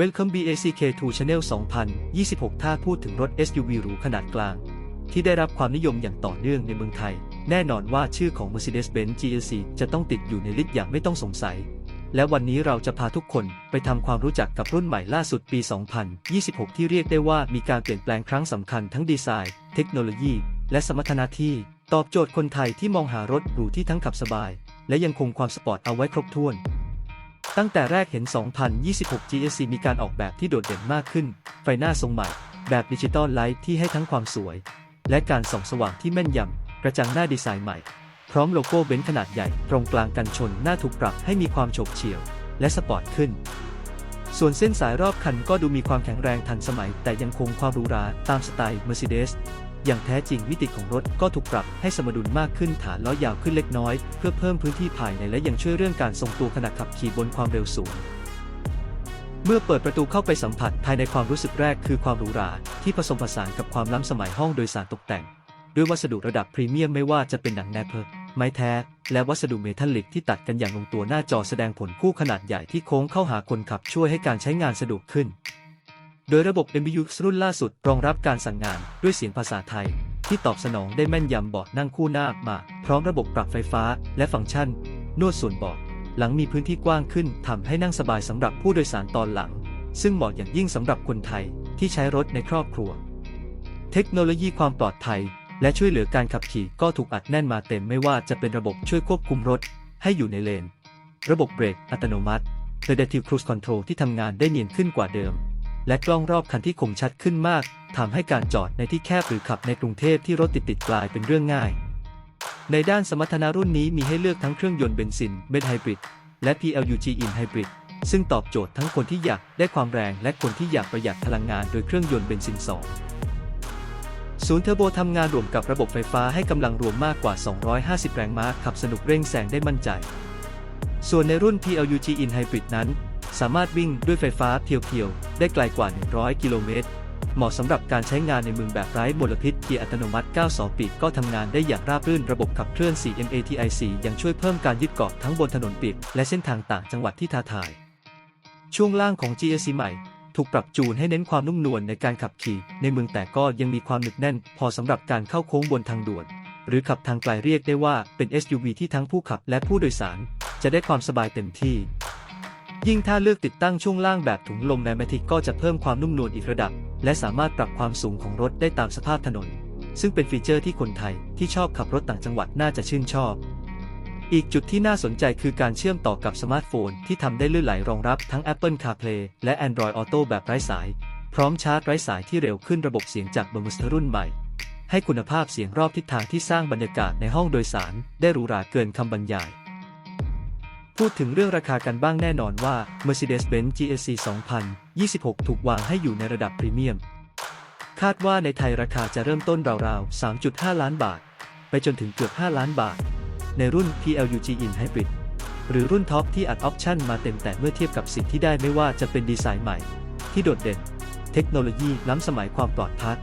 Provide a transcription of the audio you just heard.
Welcome BACK2 Channel 2026 ถ้าพูดถึงรถ SUV หรูขนาดกลาง ที่ได้รับความนิยมอย่างต่อเนื่องในเมืองไทย แน่นอนว่าชื่อของ Mercedes-Benz GLC จะต้องติดอยู่ในลิสต์อย่างไม่ต้องสงสัย และวันนี้เราจะพาทุกคนไปทำความรู้จักกับรุ่นใหม่ล่าสุดปี 2026 ที่เรียกได้ว่ามีการเปลี่ยนแปลงครั้งสำคัญทั้งดีไซน์ เทคโนโลยี และสมรรถนะที่ ตอบโจทย์คนไทยที่มองหารถหรูที่ทั้งขับสบาย และยังคงความสปอร์ตเอาไว้ครบถ้วน ตั้งแต่แรกเห็น 2026 GSC มีการออกแบบที่โดดเด่นมากขึ้น ไฟหน้าทรงใหม่ แบบดิจิตอลไลท์ที่ให้ทั้งความสวย และการส่องสว่างที่แม่นยำ กระจังหน้าดีไซน์ใหม่ พร้อมโลโก้เบนซ์ขนาดใหญ่ ตรงกลางกันชนหน้าถูกปรับให้มีความโฉบเฉี่ยว และสปอร์ตขึ้น ส่วนเส้นสายรอบคันก็ดูมีความแข็งแรงทันสมัย แต่ยังคงความหรูหราตามสไตล์ Mercedes อย่างแท้จริงมิติของรถก็ถูกปรับให้สมดุลมากขึ้นฐานล้อยาวขึ้นเล็กน้อย เพื่อเพิ่มพื้นที่ภายในและยังช่วยเรื่องการทรงตัวขณะขับขี่บนความเร็วสูง เมื่อเปิดประตูเข้าไปสัมผัสภายในความรู้สึกแรกคือความหรูหราที่ผสมผสานกับความล้ำสมัยห้องโดยสารตกแต่ง ด้วยวัสดุระดับพรีเมียมไม่ว่าจะเป็นหนังแนเปอร์ไม้แท้ และวัสดุเมทัลลิกที่ตัดกันอย่างลงตัวหน้าจอแสดงผลคู่ขนาดใหญ่ที่โค้งเข้าหาคนขับช่วยให้การใช้งานสะดวกขึ้น โดยระบบ MBUX รุ่นล่าสุดรองรับการสั่งงานด้วยเสียงภาษาไทย ที่ตอบสนองได้แม่นยำเบาะนั่งคู่หน้ามา พร้อมระบบปรับไฟฟ้าและฟังก์ชัน นวดส่วนเบาะหลังมีพื้นที่กว้างขึ้นทำให้นั่งสบายสำหรับผู้โดยสารตอนหลัง ซึ่งเหมาะอย่างยิ่งสำหรับคนไทยที่ใช้รถในครอบครัว เทคโนโลยีความปลอดภัย และช่วยเหลือการขับขี่ก็ถูกอัดแน่นมาเต็มไม่ว่าจะเป็นระบบช่วยควบคุมรถ ให้อยู่ในเลน ระบบเบรกอัตโนมัติ Adaptive Cruise Control ที่ทำงานได้เนียนขึ้นกว่าเดิม และกล้องรอบคันที่คมชัดขึ้นมากทำให้การจอดในที่แคบหรือขับในกรุงเทพที่รถติดติดกลายเป็นเรื่องง่าย ในด้านสมรรถนะรุ่นนี้มีให้เลือกทั้งเครื่องยนต์เบนซินเบนไฮบริดและ PLUG In Hybrid ซึ่งตอบโจทย์ทั้งคนที่อยากได้ความแรงและคนที่อยากประหยัดพลังงานโดยเครื่องยนต์เบนซิน 2 ศูนย์เทอร์โบทำงานรวมกับระบบไฟฟ้าให้กำลังรวมมากกว่า 250 แรงม้าขับสนุกเร่งแซงได้มั่นใจ ส่วนในรุ่น PLUG In Hybrid นั้น สามารถวิ่งด้วยไฟฟ้าเพียวๆ ได้ไกลกว่า 100 กิโลเมตร เหมาะสำหรับการใช้งานในเมืองแบบไร้มลพิษเกียร์อัตโนมัติ 9 2 ปีกก็ทำงานได้อย่างราบรื่นระบบขับเคลื่อน 4 MATIC ยังช่วยเพิ่มการยึดเกาะทั้งบนถนนปียกและเส้นทางต่างจังหวัดที่ท้าทาย ช่วงล่างของ GSC ใหม่ ถูกปรับจูนให้เน้นความนุ่มนวลในการขับขี่ ในเมืองแต่ก็ยังมีความหนึบแน่น พอสำหรับการเข้าโค้งบนทางด่วน หรือขับทางไกลเรียกได้ว่าเป็น SUV ที่ทั้งผู้ขับและผู้โดยสาร จะได้ความสบายเต็มที่ ยิ่งถ้าเลือกติดตั้งช่วงล่างแบบถุงลมแมมทิกก็จะเพิ่มความนุ่มนวลอีกระดับ และสามารถปรับความสูงของรถได้ตามสภาพถนน ซึ่งเป็นฟีเจอร์ที่คนไทยที่ชอบขับรถต่างจังหวัดน่าจะชื่นชอบ อีกจุดที่น่าสนใจคือการเชื่อมต่อกับสมาร์ทโฟนที่ทำได้ลื่นไหลรองรับทั้ง Apple CarPlay และ Android Auto แบบไร้สาย พร้อมชาร์จไร้สายที่เร็วขึ้นระบบเสียงจาก b o m s t e r รุ่นใหม่ ให้คุณภาพเสียงรอบทิศทางที่สร้างบรรยากาศในห้องโดยสารได้หรูหราเกินคำบรรยาย พูดถึงเรื่องราคากันบ้างแน่นอนว่า Mercedes-Benz GLC 2026 ถูกวางให้อยู่ในระดับพรีเมียม คาดว่าในไทยราคาจะเริ่มต้นราวๆ 3.5 ล้านบาท ไปจนถึงเกือบ 5 ล้านบาท ในรุ่น PLUG In Hybrid หรือรุ่นท็อปที่อัดออปชั่นมาเต็มแต่เมื่อเทียบกับสิ่งที่ได้ไม่ว่าจะเป็นดีไซน์ใหม่ ที่โดดเด่น เทคโนโลยีล้ำสมัยความปลอดภัย